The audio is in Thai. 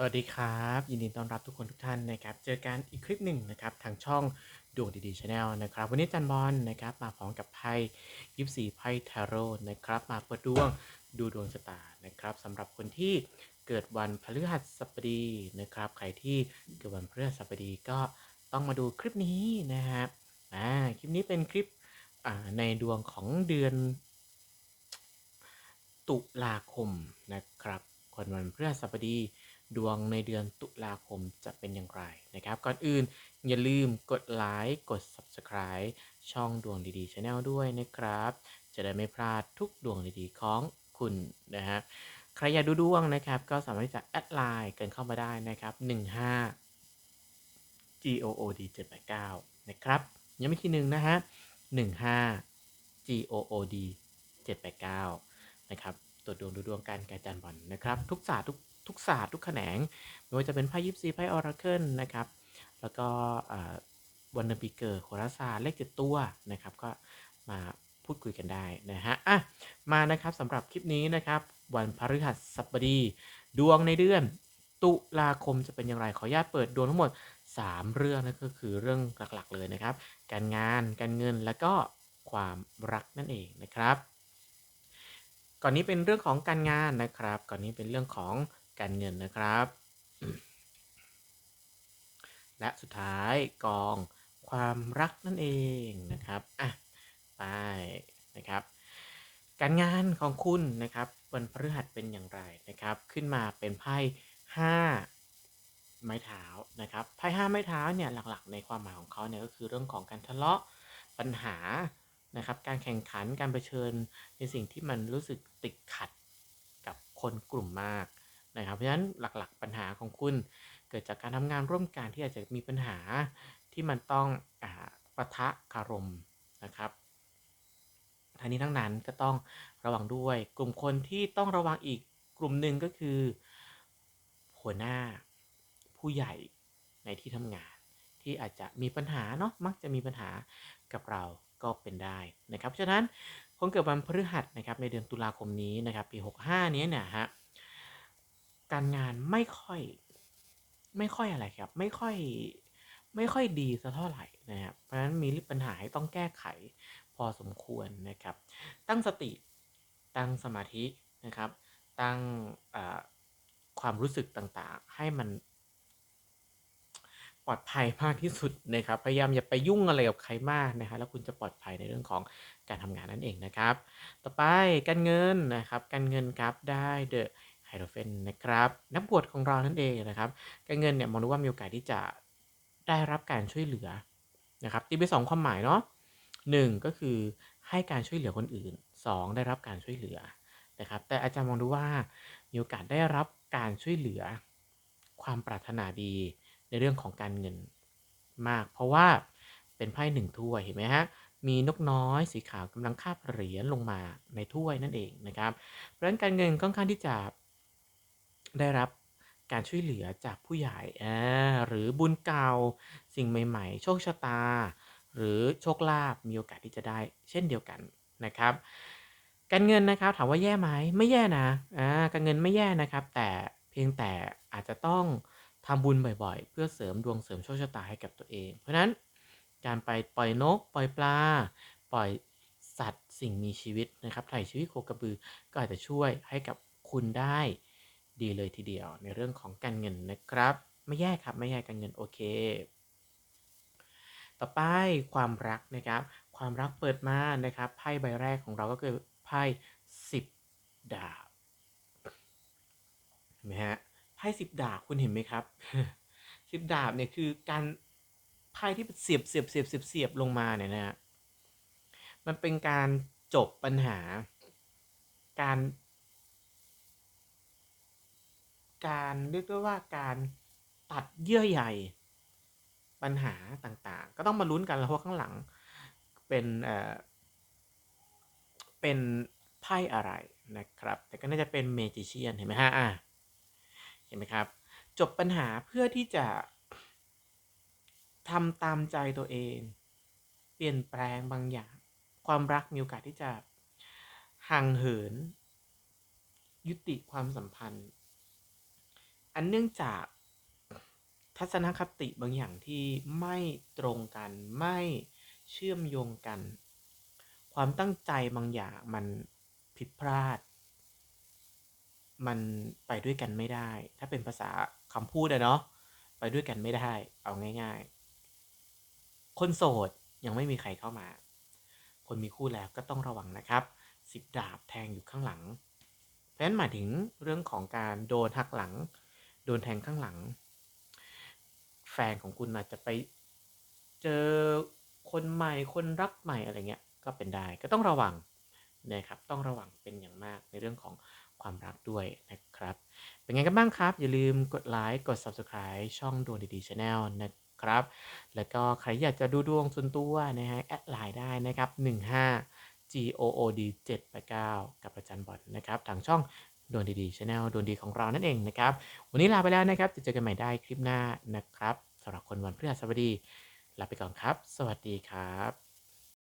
สวัสดีครับ ยินดีต้อนรับทุกคนทุกท่านนะครับ เจอกันอีกคลิปหนึ่งนะครับ ทางช่องดวงดีๆชาแนลนะครับ วันนี้จันบอลนะครับ มาพร้อมกับไพ่ยิปซีไพ่ทาโร่นะครับ มาเปิดดวงดูดวงชะตานะครับสำหรับคนที่เกิดวันพฤหัสบดีนะครับ ใครที่เกิดวันพฤหัสบดีก็ต้องมาดูคลิปนี้นะฮะอ่าคลิปนี้เป็นคลิปอ่าในดวงของเดือน ตุลาคมนะครับคนวันพฤหัสบดี ดวงในเดือนตุลาคมจะเป็นอย่างไรนะครับ ก่อนอื่นอย่าลืมกดไลค์กด Subscribe ช่องดวงดีๆ Channel ด้วยนะครับ จะได้ไม่พลาดทุกดวงดีๆ ของคุณนะฮะใครอยากดูดวงนะครับ ก็สามารถที่จะแอดไลน์กันเข้ามาได้นะครับ 15 GOOD 789นะครับยังไม่ทีหนึ่งนะฮะ15 GOOD 789นะครับตรวจดวงดูดวงการกระจานบอลนะครับ ทุกศาสตร์ทุก ทุกศาสตร์ทุกแขนงไม่ว่าจะเป็นไพ่ยิปซีไพ่ออราเคิลนะครับ แล้วก็วันเดือนปีเกิดโหราศาสตร์เลขเจ็ดตัวนะครับ ก็มาพูดคุยกันได้นะฮะอะมานะครับสำหรับคลิปนี้นะครับ วันพฤหัสบดี ดวงในเดือน ตุลาคมจะเป็นอย่างไรขออนุญาตเปิดดวงทั้งหมด 3 เรื่องนะก็คือเรื่องหลักๆเลยนะครับ การงานการเงินแล้วก็ความรักนั่นเองนะครับ ก่อนนี้เป็นเรื่องของการงานนะครับ ก่อนนี้เป็นเรื่องของ การเงินนะครับ และสุดท้ายกองความรักนั่นเองนะครับอะไปนะครับ การงานของคุณนะครับวันพฤหัสเป็นอย่างไรนะครับ ขึ้นมาเป็นไพ่ห้าไม้เท้านะครับไพ่ห้าไม้เท้าเนี่ยหลักๆ ในความหมายของเขาเนี่ยก็คือเรื่องของการทะเลาะปัญหานะครับ การแข่งขันการเผชิญในสิ่งที่มันรู้สึกติดขัดกับคนกลุ่มมาก นะครับเพราะฉะนั้นหลักๆปัญหาของคุณ เกิดจากการทำงานร่วมกันที่อาจจะมีปัญหาที่มันต้องอาปะทะคารมนะครับทั้งนี้ทั้งนั้นก็ต้องระวังด้วย กลุ่มคนที่ต้องระวังอีกกลุ่มหนึ่งก็คือ หัวหน้าผู้ใหญ่ในที่ทำงาน ที่อาจจะมีปัญหาเนาะมักจะมีปัญหากับเราก็เป็นได้นะครับฉะนั้นคนเกิดวันพฤหัสนะครับในเดือนตุลาคมนี้นะครับปี 65 นี้เนี่ยฮะ การงานไม่ค่อย ไม่ค่อยอะไรครับ ไม่ค่อย ไม่ค่อยดีสักเท่าไหร่นะครับ เพราะฉะนั้นมีปัญหาให้ต้องแก้ไขพอสมควรนะครับ ตั้งสติ ตั้งสมาธินะครับ ตั้งความรู้สึกต่างๆ ให้มันปลอดภัยมากที่สุดนะครับ พยายามอย่าไปยุ่งอะไรกับใครมากนะครับแล้วคุณจะปลอดภัยในเรื่องของการทำงานนั่นเองนะครับ ต่อไปการเงินนะครับ การเงินครับได้เดอะ ไฮโดรเฟนนะครับนักบวชของเรานั่นเองนะครับการเงินเนี่ยมองดูว่ามีโอกาสที่จะได้รับการช่วยเหลือนะครับตีไปสองความหมายเนาะหนึ่งก็คือให้การช่วยเหลือคนอื่นสองได้รับการช่วยเหลือนะครับแต่อาจารย์มองดูว่ามีโอกาสได้รับการช่วยเหลือ ความปรารถนาดีในเรื่องของการเงินมาก เพราะว่าเป็นไพ่หนึ่งถ้วยเห็นไหมฮะมีนกน้อยสีขาวกำลังคาบเหรียญลงมาในถ้วยนั่นเองนะครับเพราะฉะนั้นการเงินค่อนข้างที่จะ ได้รับการช่วยเหลือจากผู้ใหญ่หรือบุญเก่าสิ่งใหม่ ๆ โชคชะตา หรือโชคลาภมีโอกาสที่จะได้เช่นเดียวกันนะครับ การเงินนะครับถามว่าแย่ไหมไม่แย่นะการเงินไม่แย่นะครับ แต่เพียงแต่อาจจะต้องทำบุญบ่อยๆ เพื่อเสริมดวงเสริมโชคชะตาให้กับตัวเอง เพราะฉะนั้นการไปปล่อยนก ปล่อยปลา ปล่อยสัตว์สิ่งมีชีวิตนะครับถ่ายชีวิตโคกระบือก็อาจจะช่วยให้กับคุณได้ ดีเลยทีเดียวในเรื่องของการเงินนะครับ ไม่แย่ครับไม่แย่การเงินโอเค ต่อไปความรักนะครับ ความรักเปิดมานะครับไพ่ใบแรกของเราก็คือไพ่สิบดาบเห็นไหมฮะไพ่สิบดาบคุณเห็นไหมครับสิบดาบเนี่ยคือการไพ่ที่เสียบเสียบเสียบเสียบเสียบลงมาเนี่ยนะมันเป็นการจบปัญหา การ การเรียกได้ว่าการตัดเยื่อใยปัญหาต่างๆ ก็ต้องมาลุ้นกันแล้วเพราะข้างหลังเป็นเอ่อเป็นไพ่อะไรนะครับ แต่ก็น่าจะเป็นเมจิเชียนเห็นไหมฮะอะเห็นไหมครับ จบปัญหาเพื่อที่จะทำตามใจตัวเอง เปลี่ยนแปลงบางอย่าง ความรักมีโอกาสที่จะห่างเหิน ยุติความสัมพันธ์ อันเนื่องจากทัศนคติบางอย่างที่ไม่ตรงกันไม่เชื่อมโยงกัน ความตั้งใจบางอย่างมันผิดพลาด มันไปด้วยกันไม่ได้ ถ้าเป็นภาษาคำพูดอะเนาะไปด้วยกันไม่ได้ เอาง่ายๆ คนโสดยังไม่มีใครเข้ามา คนมีคู่แล้วก็ต้องระวังนะครับสิบดาบแทงอยู่ข้างหลัง เพราะฉะนั้นหมายถึงเรื่องของการโดนหักหลัง โดนแทงข้างหลัง แฟนของคุณอาจจะไปเจอคนใหม่คนรักใหม่อะไรเงี้ยก็เป็นได้ก็ต้องระวังนะครับต้องระวังเป็นอย่างมากในเรื่องของความรักด้วยนะครับ เป็นไงกันบ้างครับ อย่าลืมกดไลค์กด Subscribe ช่องดวงดีๆ Channel นะครับ แล้วก็ใครอยากจะดูดวงส่วนตัวนะฮะแอดไลน์ได้นะครับ 15 GOOD 789กับอาจารย์บอลนะครับ ทางช่อง ดวงดีๆชาแนลดวงดีของเรานั่นเองนะครับ วันนี้ลาไปแล้วนะครับจะเจอกันใหม่ได้คลิปหน้านะครับสำหรับคนวันพฤหัสบดีลาไปก่อนครับ สวัสดีครับ